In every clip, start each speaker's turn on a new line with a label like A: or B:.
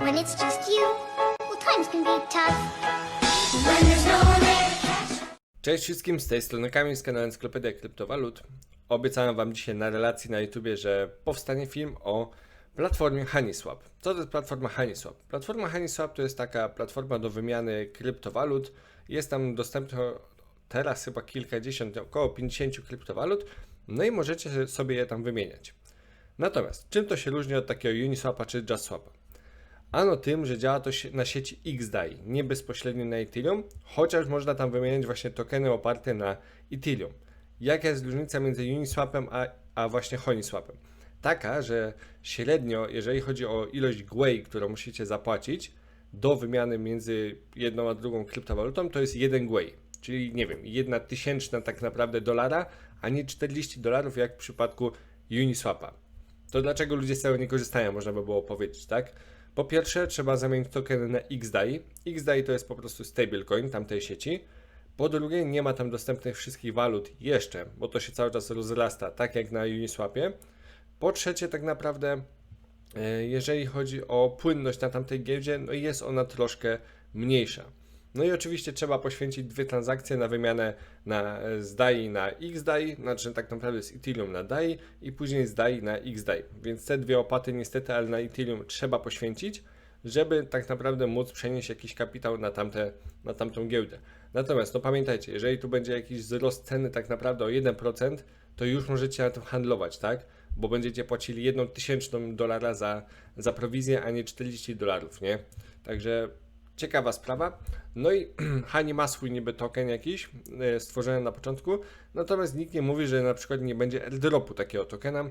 A: When it's just you, well, times can be tough. When there's no one there to catch
B: Cześć wszystkim, z tej strony Kamil z kanału Encyklopedię Kryptowalut. Obiecałem Wam dzisiaj na relacji na YouTubie, że powstanie film o platformie HoneySwap. Co to jest platforma HoneySwap? Platforma HoneySwap to jest taka platforma do wymiany kryptowalut. Jest tam dostępna teraz chyba kilkadziesiąt, około 50 kryptowalut, no i możecie sobie je tam wymieniać. Natomiast czym to się różni od takiego Uniswapa czy JustSwapa? Ano tym, że działa to na sieci XDAI, nie bezpośrednio na Ethereum, chociaż można tam wymieniać właśnie tokeny oparte na Ethereum. Jaka jest różnica między Uniswapem a, a właśnie Honiswapem? Taka, że średnio, jeżeli chodzi o ilość GWEI, którą musicie zapłacić do wymiany między jedną a drugą kryptowalutą, to jest 1 GWEI, czyli nie wiem, jedna tysięczna tak naprawdę dolara, a nie 40 dolarów jak w przypadku Uniswapa. To dlaczego ludzie z tego nie korzystają, można by było powiedzieć, tak? Po pierwsze, trzeba zamienić tokeny na XDAI. XDAI to jest po prostu stablecoin tamtej sieci. Po drugie, nie ma tam dostępnych wszystkich walut jeszcze, bo to się cały czas rozrasta, tak jak na Uniswapie. Po trzecie, tak naprawdę, e, jeżeli chodzi o płynność na tamtej giełdzie, no jest ona troszkę mniejsza. No i oczywiście trzeba poświęcić dwie transakcje na wymianę na e, z DAI na XDAI, znaczy tak naprawdę z Ethereum na DAI i później z DAI na XDAI. Więc te dwie opłaty niestety, ale na Ethereum trzeba poświęcić, żeby tak naprawdę móc przenieść jakiś kapitał na, tamte, na tamtą giełdę. Natomiast no pamiętajcie, jeżeli tu będzie jakiś wzrost ceny tak naprawdę o 1%, to już możecie na tym handlować, tak? Bo będziecie płacili 1 tysięczną dolara za, za prowizję, a nie 40 dolarów, nie? Także ciekawa sprawa. No i Hani ma swój niby token jakiś e, stworzony na początku, natomiast nikt nie mówi, że na przykład nie będzie airdropu takiego tokena,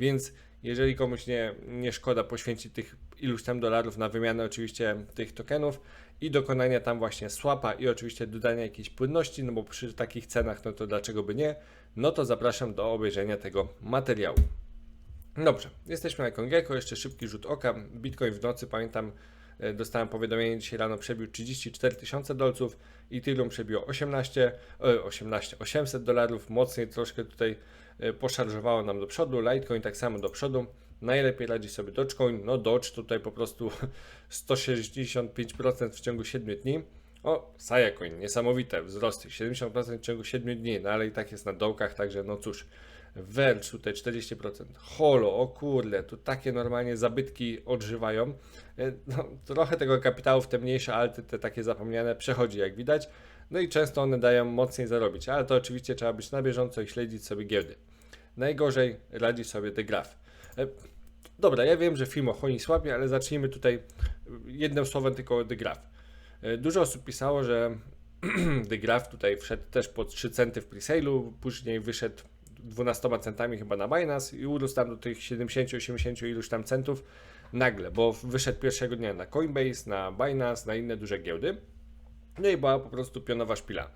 B: więc jeżeli komuś nie, nie szkoda poświęcić tych iluś tam dolarów na wymianę oczywiście tych tokenów i dokonania tam właśnie swapa i oczywiście dodania jakiejś płynności, no bo przy takich cenach, no to dlaczego by nie, no to zapraszam do obejrzenia tego materiału. Dobrze, jesteśmy na Kongeko, jeszcze szybki rzut oka. Bitcoin w nocy, pamiętam, dostałem powiadomienie dzisiaj rano, przebił 34 tysiące dolców, Ethereum przebiło 18, e, 18, 800 dolarów, mocniej troszkę tutaj e, poszarżowało nam do przodu, Litecoin tak samo do przodu. Najlepiej radzi sobie Dogecoin, no Doge tutaj po prostu 165% w ciągu 7 dni. O, Sayacoin, niesamowite wzrosty, 70% w ciągu 7 dni, no ale i tak jest na dołkach, także no cóż. Verge tutaj 40%. Holo, o kurde, tu takie normalnie zabytki odżywają. E, No, trochę tego kapitału w te mniejsze alty, te takie zapomniane, przechodzi jak widać. No i często one dają mocniej zarobić, ale to oczywiście trzeba być na bieżąco i śledzić sobie giełdy. Najgorzej radzi sobie The Graph. E, Dobra, ja wiem, że film o Honi słabie, ale zacznijmy tutaj jednym słowem tylko The Graph. E, Dużo osób pisało, że The Graph tutaj wszedł też po 3 centy w presale'u, później wyszedł 12 centami chyba na Binance i urósł tam do tych 70-80 iluś tam centów nagle, bo wyszedł pierwszego dnia na Coinbase, na Binance, na inne duże giełdy. No i była po prostu pionowa szpila.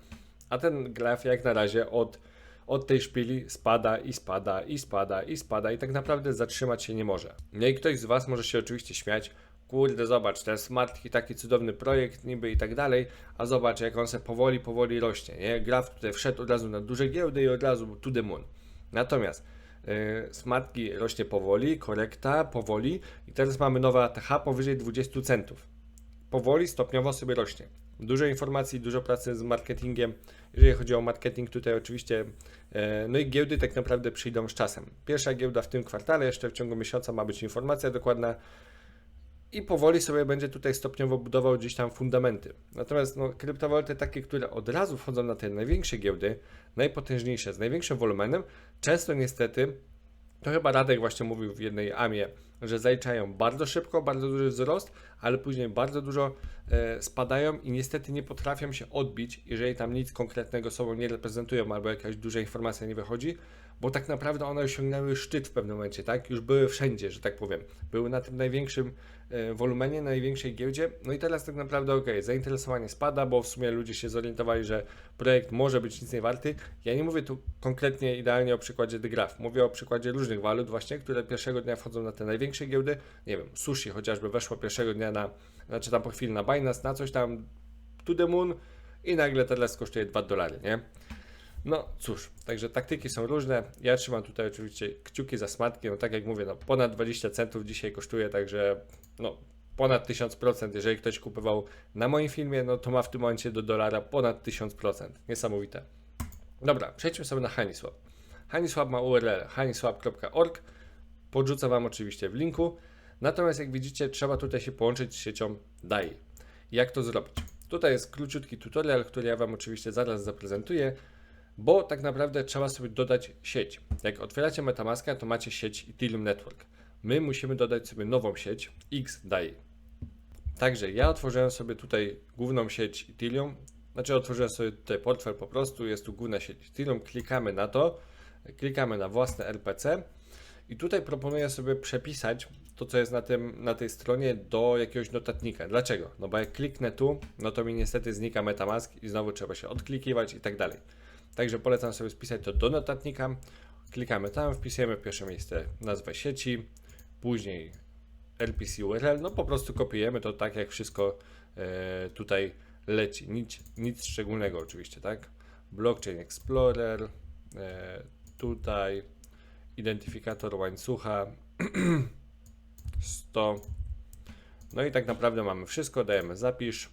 B: A ten graf jak na razie od, od tej szpili spada i spada i spada i spada i tak naprawdę zatrzymać się nie może. No i ktoś z Was może się oczywiście śmiać, kurde zobacz, ten Smartki taki cudowny projekt niby i tak dalej, a zobacz jak on se powoli, powoli rośnie, nie? Graf tutaj wszedł od razu na duże giełdy i od razu to the moon. Natomiast yy, Smartki rośnie powoli, korekta powoli i teraz mamy nowe ATH powyżej 20 centów powoli, stopniowo sobie rośnie. Dużo informacji, dużo pracy z marketingiem. Jeżeli chodzi o marketing, tutaj oczywiście, e, no i giełdy tak naprawdę przyjdą z czasem. Pierwsza giełda w tym kwartale, jeszcze w ciągu miesiąca ma być informacja dokładna i powoli sobie będzie tutaj stopniowo budował gdzieś tam fundamenty. Natomiast no, kryptowaluty takie, które od razu wchodzą na te największe giełdy, najpotężniejsze, z największym wolumenem, często niestety to chyba Radek właśnie mówił w jednej amie, że zaliczają bardzo szybko, bardzo duży wzrost, ale później bardzo dużo e, spadają i niestety nie potrafią się odbić, jeżeli tam nic konkretnego sobą nie reprezentują albo jakaś duża informacja nie wychodzi, bo tak naprawdę one osiągnęły szczyt w pewnym momencie, tak? Już były wszędzie, że tak powiem. Były na tym największym e, wolumenie, na największej giełdzie. No i teraz tak naprawdę ok, zainteresowanie spada, bo w sumie ludzie się zorientowali, że projekt może być nic nie warty. Ja nie mówię tu konkretnie idealnie o przykładzie The Graph, mówię o przykładzie różnych walut właśnie, które pierwszego dnia wchodzą na te największe giełdy. Nie wiem, sushi chociażby weszło pierwszego dnia na, znaczy tam po chwili na Binance, na coś tam to the moon i nagle teraz kosztuje 2 dolary, nie? No cóż, także taktyki są różne. Ja trzymam tutaj oczywiście kciuki za smartki. No tak jak mówię, no ponad 20 centów dzisiaj kosztuje, także no ponad 1000%. Jeżeli ktoś kupował na moim filmie, no to ma w tym momencie do dolara ponad 1000%. Niesamowite. Dobra, przejdźmy sobie na Haniswap. Haniswap ma URL haniswap.org. Podrzucę Wam oczywiście w linku. Natomiast jak widzicie, trzeba tutaj się połączyć z siecią DAI. Jak to zrobić? Tutaj jest króciutki tutorial, który ja Wam oczywiście zaraz zaprezentuję, bo tak naprawdę trzeba sobie dodać sieć. Jak otwieracie Metamaska, to macie sieć Ethereum Network. My musimy dodać sobie nową sieć XDAI. Także ja otworzyłem sobie tutaj główną sieć Ethereum, znaczy otworzyłem sobie tutaj portfel po prostu, jest tu główna sieć Ethereum, klikamy na to, klikamy na własne RPC i tutaj proponuję sobie przepisać to, co jest na, tym, na tej stronie do jakiegoś notatnika. Dlaczego? No bo jak kliknę tu, no to mi niestety znika Metamask i znowu trzeba się odklikiwać i tak dalej. Także polecam sobie spisać to do notatnika. Klikamy tam, wpisujemy pierwsze miejsce nazwę sieci, później RPC URL, no po prostu kopiujemy to tak, jak wszystko e, tutaj leci. Nic, nic szczególnego oczywiście, tak? Blockchain Explorer, e, tutaj identyfikator łańcucha 100. No i tak naprawdę mamy wszystko, dajemy zapisz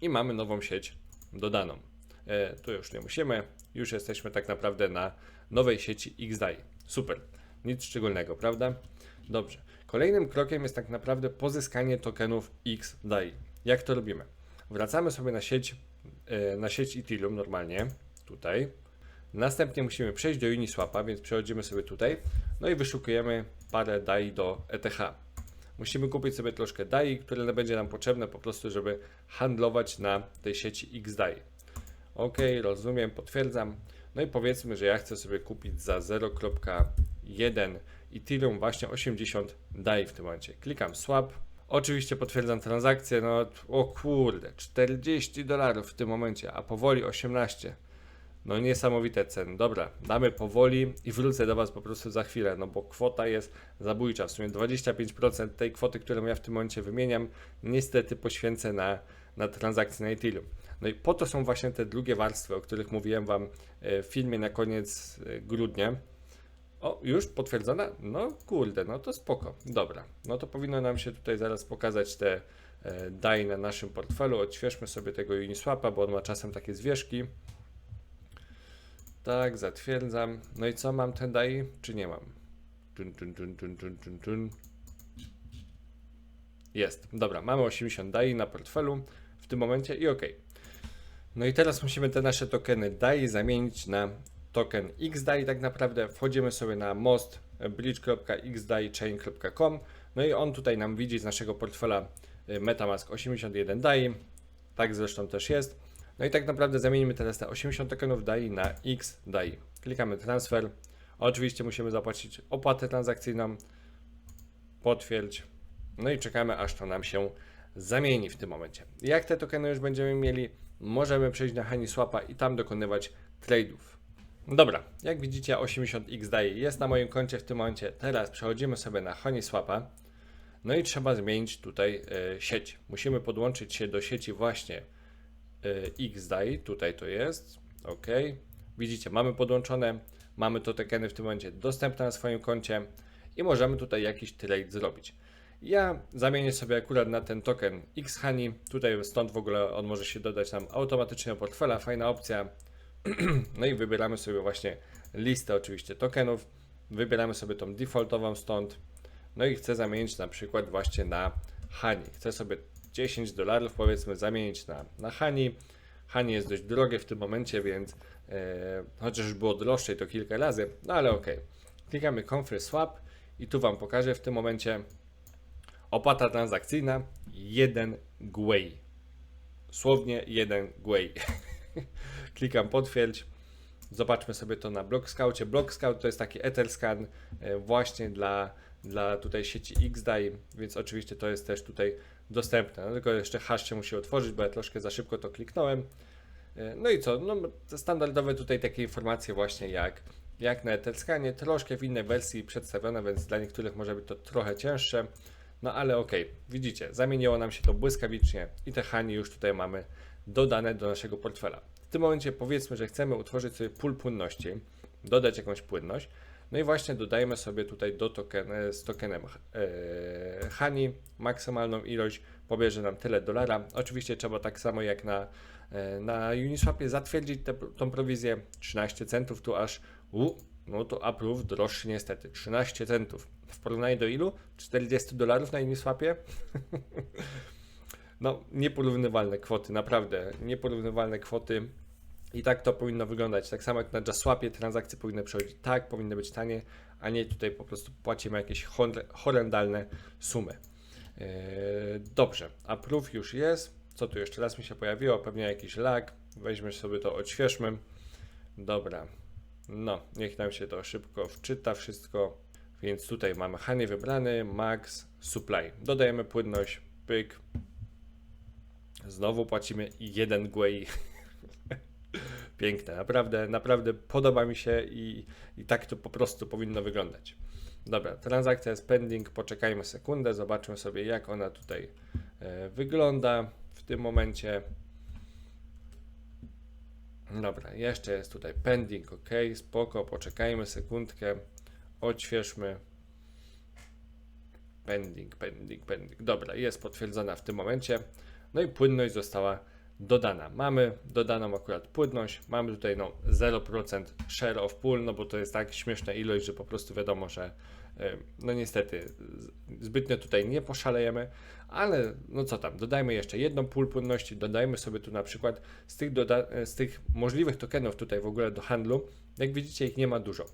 B: i mamy nową sieć dodaną. E, tu już nie musimy, już jesteśmy tak naprawdę na nowej sieci XDAI. Super, nic szczególnego, prawda? Dobrze. Kolejnym krokiem jest tak naprawdę pozyskanie tokenów XDAI. Jak to robimy? Wracamy sobie na sieć, e, na sieć Ethereum normalnie, tutaj. Następnie musimy przejść do Uniswapa, więc przechodzimy sobie tutaj, no i wyszukujemy parę DAI do ETH. Musimy kupić sobie troszkę DAI, które będzie nam potrzebne po prostu, żeby handlować na tej sieci XDAI. Ok, rozumiem, potwierdzam. No i powiedzmy, że ja chcę sobie kupić za 0.1 Ethereum właśnie 80 DAI w tym momencie. Klikam swap. Oczywiście potwierdzam transakcję. No, o kurde, 40 dolarów w tym momencie, a powoli 18. No niesamowite ceny. Dobra, damy powoli i wrócę do Was po prostu za chwilę, no bo kwota jest zabójcza. W sumie 25% tej kwoty, którą ja w tym momencie wymieniam, niestety poświęcę na, na transakcje na Ethereum. No i po to są właśnie te drugie warstwy, o których mówiłem Wam e, w filmie na koniec e, grudnia. O, już potwierdzona? No kurde, no to spoko. Dobra, no to powinno nam się tutaj zaraz pokazać te e, DAI na naszym portfelu. Odświeżmy sobie tego Uniswapa, bo on ma czasem takie zwieszki. Tak, zatwierdzam. No i co, mam ten DAI, czy nie mam? Jest, dobra, mamy 80 DAI na portfelu w tym momencie i ok. No i teraz musimy te nasze tokeny DAI zamienić na token XDAI tak naprawdę. Wchodzimy sobie na most bridge.xdaichain.com no i on tutaj nam widzi z naszego portfela y, Metamask 81 DAI. Tak zresztą też jest. No i tak naprawdę zamienimy teraz te 80 tokenów DAI na X DAI. Klikamy transfer. Oczywiście musimy zapłacić opłatę transakcyjną. Potwierdź. No i czekamy aż to nam się zamieni w tym momencie. Jak te tokeny już będziemy mieli, możemy przejść na Haniswapa i tam dokonywać trade'ów. Dobra, jak widzicie 80x DAI jest na moim koncie w tym momencie. Teraz przechodzimy sobie na Haniswapa. No i trzeba zmienić tutaj e, sieć. Musimy podłączyć się do sieci właśnie y, XDAI, tutaj to jest, ok. Widzicie, mamy podłączone, mamy to tokeny w tym momencie dostępne na swoim koncie i możemy tutaj jakiś trade zrobić. Ja zamienię sobie akurat na ten token XHoney, tutaj stąd w ogóle on może się dodać nam automatycznie do portfela, fajna opcja. no i wybieramy sobie właśnie listę oczywiście tokenów, wybieramy sobie tą defaultową stąd, no i chcę zamienić na przykład właśnie na Honey. Chcę sobie 10 dolarów powiedzmy zamienić na, na Hani. Hani jest dość drogie w tym momencie, więc e, chociaż było droższe to kilka razy, no ale ok. Klikamy Confer Swap i tu Wam pokażę w tym momencie opłata transakcyjna 1 GUI. Słownie 1 GUI. Klikam potwierdź. Zobaczmy sobie to na BlockScoutie. BlockScout to jest taki Etherscan e, właśnie dla, dla tutaj sieci XDAI, więc oczywiście to jest też tutaj dostępne. No, tylko jeszcze hash się musi otworzyć, bo ja troszkę za szybko to kliknąłem. E, No i co? No, standardowe tutaj takie informacje właśnie jak, jak na Etherscanie, troszkę w innej wersji przedstawione, więc dla niektórych może być to trochę cięższe. No ale okej, okay. widzicie, zamieniło nam się to błyskawicznie i te hani już tutaj mamy dodane do naszego portfela. W tym momencie powiedzmy, że chcemy utworzyć sobie pool płynności, dodać jakąś płynność. No i właśnie dodajemy sobie tutaj do token, z tokenem e, Hani, maksymalną ilość pobierze nam tyle dolara. Oczywiście trzeba tak samo jak na, e, na Uniswapie zatwierdzić tę tą prowizję 13 centów, tu aż u, no to approve droższy niestety, 13 centów. W porównaniu do ilu? 40 dolarów na Uniswapie? no, nieporównywalne kwoty, naprawdę, nieporównywalne kwoty. I tak to powinno wyglądać. Tak samo jak na JustSwapie transakcje powinny przechodzić tak, powinny być tanie, a nie tutaj po prostu płacimy jakieś hor- horrendalne sumy. Eee, dobrze, approve już jest. Co tu jeszcze raz mi się pojawiło? Pewnie jakiś lag. Weźmy sobie to, odświeżmy. Dobra. No, niech nam się to szybko wczyta wszystko. Więc tutaj mamy Honey wybrany, Max, Supply. Dodajemy płynność, pyk. Znowu płacimy jeden GUI. Piękne, naprawdę, naprawdę podoba mi się i, i tak to po prostu powinno wyglądać. Dobra, transakcja jest pending, poczekajmy sekundę, zobaczmy sobie jak ona tutaj e, wygląda w tym momencie. Dobra, jeszcze jest tutaj pending, ok, spoko, poczekajmy sekundkę, odświeżmy. Pending, pending, pending. Dobra, jest potwierdzona w tym momencie. No i płynność została dodana. Mamy dodaną akurat płynność, mamy tutaj no 0% share of pool, no bo to jest tak śmieszna ilość, że po prostu wiadomo, że no niestety zbytnio tutaj nie poszalejemy, ale no co tam, dodajmy jeszcze jedną pól płynności, dodajmy sobie tu na przykład z tych, z tych możliwych tokenów tutaj w ogóle do handlu, jak widzicie ich nie ma dużo.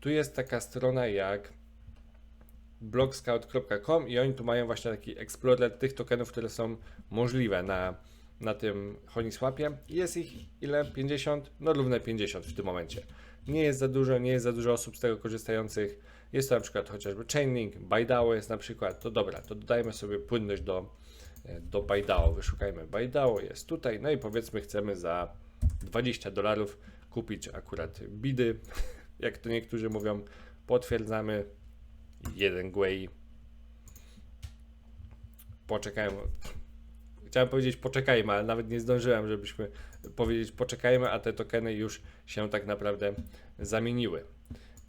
B: Tu jest taka strona jak blogscout.com i oni tu mają właśnie taki explorer tych tokenów, które są możliwe na, na tym Honiswapie. Jest ich ile? 50? No równe 50 w tym momencie. Nie jest za dużo, nie jest za dużo osób z tego korzystających. Jest to na przykład chociażby Chainlink, ByDAO jest na przykład. To dobra, to dodajmy sobie płynność do, e, do ByDAO. Wyszukajmy ByDAO, jest tutaj. No i powiedzmy chcemy za 20 dolarów kupić akurat bidy. Jak to niektórzy mówią, potwierdzamy jeden GUI. Poczekajmy. Chciałem powiedzieć poczekajmy, ale nawet nie zdążyłem, żebyśmy powiedzieć poczekajmy, a te tokeny już się tak naprawdę zamieniły.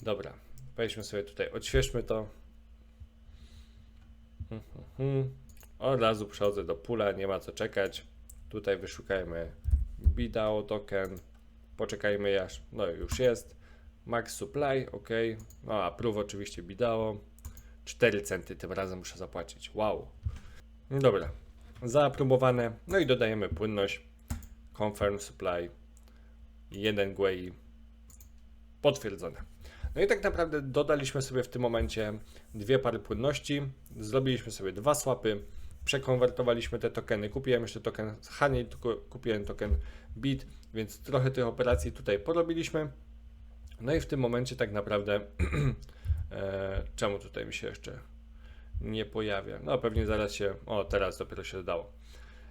B: Dobra, weźmy sobie tutaj, odświeżmy to. Od razu przechodzę do pula, nie ma co czekać. Tutaj wyszukajmy BDAO token. Poczekajmy aż, no już jest. Max supply, ok. No, approve oczywiście BDAO. 4 centy tym razem muszę zapłacić. Wow. Dobra. Zaaprobowane. No i dodajemy płynność. Confirm supply. 1 GUI. Potwierdzone. No i tak naprawdę dodaliśmy sobie w tym momencie dwie pary płynności. Zrobiliśmy sobie dwa swapy. Przekonwertowaliśmy te tokeny. Kupiłem jeszcze token Honey, kupiłem token Bit, więc trochę tych operacji tutaj porobiliśmy. No i w tym momencie tak naprawdę e, czemu tutaj mi się jeszcze nie pojawia? No pewnie zaraz się, o teraz dopiero się dodało.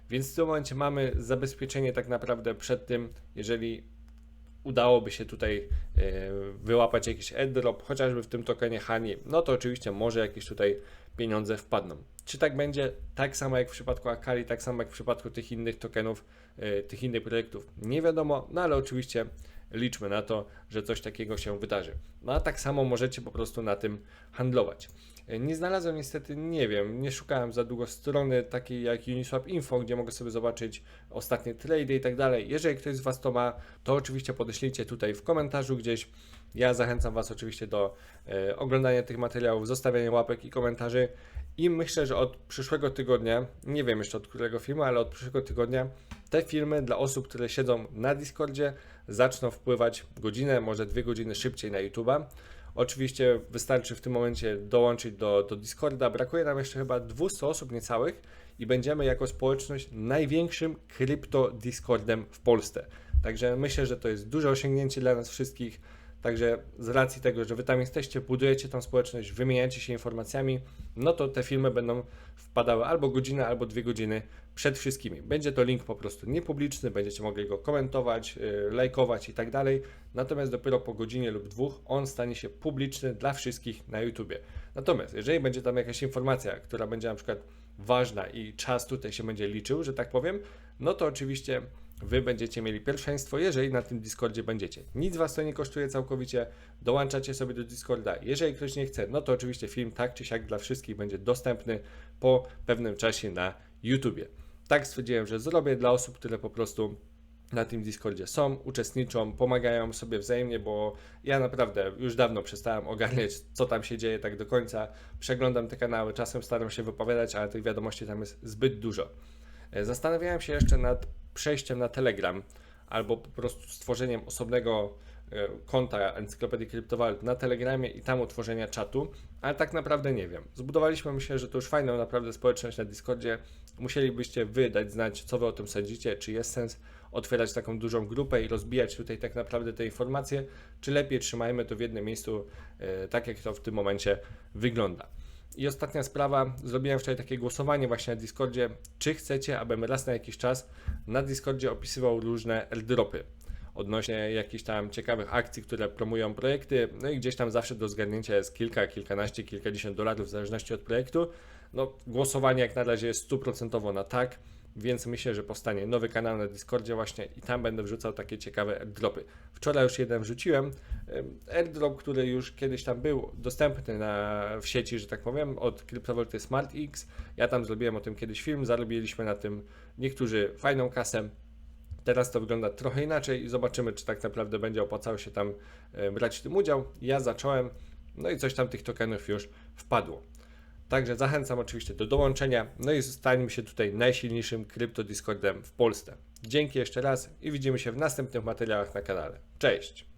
B: Więc w tym momencie mamy zabezpieczenie tak naprawdę przed tym, jeżeli udałoby się tutaj e, wyłapać jakiś airdrop, chociażby w tym tokenie Hani, no to oczywiście może jakieś tutaj pieniądze wpadną. Czy tak będzie? Tak samo jak w przypadku Akali, tak samo jak w przypadku tych innych tokenów, e, tych innych projektów. Nie wiadomo, no ale oczywiście liczmy na to, że coś takiego się wydarzy. No a tak samo możecie po prostu na tym handlować. E, Nie znalazłem niestety, nie wiem, nie szukałem za długo strony takiej jak Uniswap Info, gdzie mogę sobie zobaczyć ostatnie trady i tak dalej. Jeżeli ktoś z Was to ma, to oczywiście podeślijcie tutaj w komentarzu gdzieś. Ja zachęcam Was oczywiście do e, oglądania tych materiałów, zostawiania łapek i komentarzy. I myślę, że od przyszłego tygodnia, nie wiem jeszcze od którego filmu, ale od przyszłego tygodnia te filmy dla osób, które siedzą na Discordzie, zaczną wpływać godzinę, może dwie godziny szybciej na YouTube'a. Oczywiście wystarczy w tym momencie dołączyć do, do Discorda. Brakuje nam jeszcze chyba 200 osób niecałych i będziemy jako społeczność największym krypto Discordem w Polsce. Także myślę, że to jest duże osiągnięcie dla nas wszystkich. Także z racji tego, że Wy tam jesteście, budujecie tą społeczność, wymieniacie się informacjami, no to te filmy będą wpadały albo godzinę, albo dwie godziny przed wszystkimi. Będzie to link po prostu niepubliczny, będziecie mogli go komentować, yy, lajkować i tak dalej. Natomiast dopiero po godzinie lub dwóch on stanie się publiczny dla wszystkich na YouTubie. Natomiast jeżeli będzie tam jakaś informacja, która będzie na przykład ważna i czas tutaj się będzie liczył, że tak powiem, no to oczywiście wy będziecie mieli pierwszeństwo, jeżeli na tym Discordzie będziecie. Nic was to nie kosztuje całkowicie, dołączacie sobie do Discorda. Jeżeli ktoś nie chce, no to oczywiście film tak czy siak dla wszystkich będzie dostępny po pewnym czasie na YouTubie. Tak stwierdziłem, że zrobię dla osób, które po prostu na tym Discordzie są, uczestniczą, pomagają sobie wzajemnie, bo ja naprawdę już dawno przestałem ogarniać, co tam się dzieje tak do końca. Przeglądam te kanały, czasem staram się wypowiadać, ale tych wiadomości tam jest zbyt dużo. E, Zastanawiałem się jeszcze nad przejściem na Telegram albo po prostu stworzeniem osobnego e, konta Encyklopedii Kryptowalut na Telegramie i tam utworzenia czatu, ale tak naprawdę nie wiem. Zbudowaliśmy, myślę, że to już fajną naprawdę społeczność na Discordzie. Musielibyście wy dać znać, co wy o tym sądzicie, czy jest sens otwierać taką dużą grupę i rozbijać tutaj tak naprawdę te informacje, czy lepiej trzymajmy to w jednym miejscu, e, tak jak to w tym momencie wygląda. I ostatnia sprawa, zrobiłem wczoraj takie głosowanie właśnie na Discordzie, czy chcecie, abym raz na jakiś czas na Discordzie opisywał różne airdropy odnośnie jakichś tam ciekawych akcji, które promują projekty, no i gdzieś tam zawsze do zgarnięcia jest kilka, kilkanaście, kilkadziesiąt dolarów w zależności od projektu. No głosowanie jak na razie jest stuprocentowo na tak, więc myślę, że powstanie nowy kanał na Discordzie właśnie i tam będę wrzucał takie ciekawe airdropy. Wczoraj już jeden wrzuciłem, airdrop, który już kiedyś tam był dostępny na, w sieci, że tak powiem, od kryptowaluty SmartX. Ja tam zrobiłem o tym kiedyś film, zarobiliśmy na tym niektórzy fajną kasę. Teraz to wygląda trochę inaczej i zobaczymy, czy tak naprawdę będzie opłacało się tam brać w tym udział. Ja zacząłem, no i coś tam tych tokenów już wpadło. Także zachęcam oczywiście do dołączenia, no i zostańmy się tutaj najsilniejszym krypto Discordem w Polsce. Dzięki jeszcze raz i widzimy się w następnych materiałach na kanale. Cześć!